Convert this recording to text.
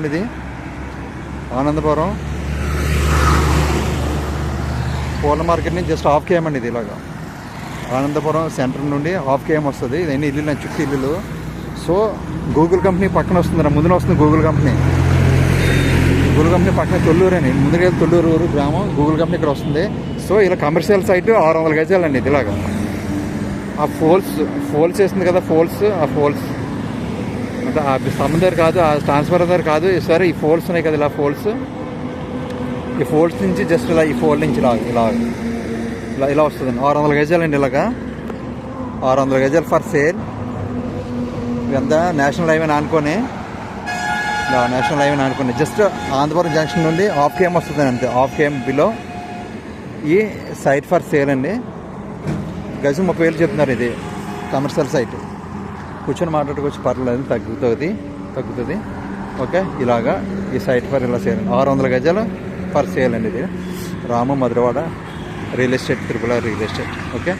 అండి ఇది. ఆనందపురం. పూల మార్కెట్ నుంచి జస్ట్ హాఫ్ కేఎం అండి ఇది ఇలాగా. ఆనందపురం సెంటర్ నుండి హాఫ్ కేఎం వస్తుంది. ఇదన్నీ ఇల్లు నా చుట్టూ ఇల్లులు. సో గూగుల్ కంపెనీ పక్కన వస్తుంది ముందున వస్తుంది గూగుల్ కంపెనీ. గూగుల్ కంపెనీ పక్కన తొల్లూరు అని. ముందుగా తొల్లూరు ఊరు గ్రామం గూగుల్ కంపెనీ ఇక్కడ వస్తుంది. సో ఇలా కమర్షియల్ సైట్ ఆరు వందల గజాలండి ఇది ఇలాగా. ఆ ఫోల్స్ ఫోల్స్ వేస్తుంది కదా ఫోల్స్ ఆ ఫోల్స్. స్తంభం దగ్గర కాదు ఆ ట్రాన్స్ఫర్ దగ్గర కాదు. సరే ఈ ఫోల్స్ ఉన్నాయి కదా ఇలా ఫోల్స్ ఈ ఫోల్స్ నుంచి జస్ట్ ఇలా ఈ ఫోల్డ్ నుంచి ఇలా ఇలా ఇలా ఇలా వస్తుందండి ఆరు వందల గజాలండి ఇలాగా. ఆరు వందల గజాలు ఫర్ సేల్ ఇదంతా నేషనల్ హైవే అనుకొని. ఇలా నేషనల్ హైవే అనుకొని. జస్ట్ ఆంధ్రపురం జంక్షన్ నుండి హాఫ్ కేఎం వస్తుంది అంతే. హాఫ్ కేఎం బిలో ఈ సైట్ ఫర్ సేల్ అండి. గజం ముప్పై వేలు చెప్తున్నారు ఇది. కమర్షియల్ సైట్ కూర్చొని మాట్లాడుకోవచ్చు. పర్లేదు తగ్గుతుంది తగ్గుతుంది. ఓకే ఇలాగా ఈ సైట్ ఫర్ ఇలా సేల్. ఆరు వందల గజాలు ఫర్ సేల్ అండి ఇది. Ramu Madhurawada real estate త్రిపుల real estate. Okay?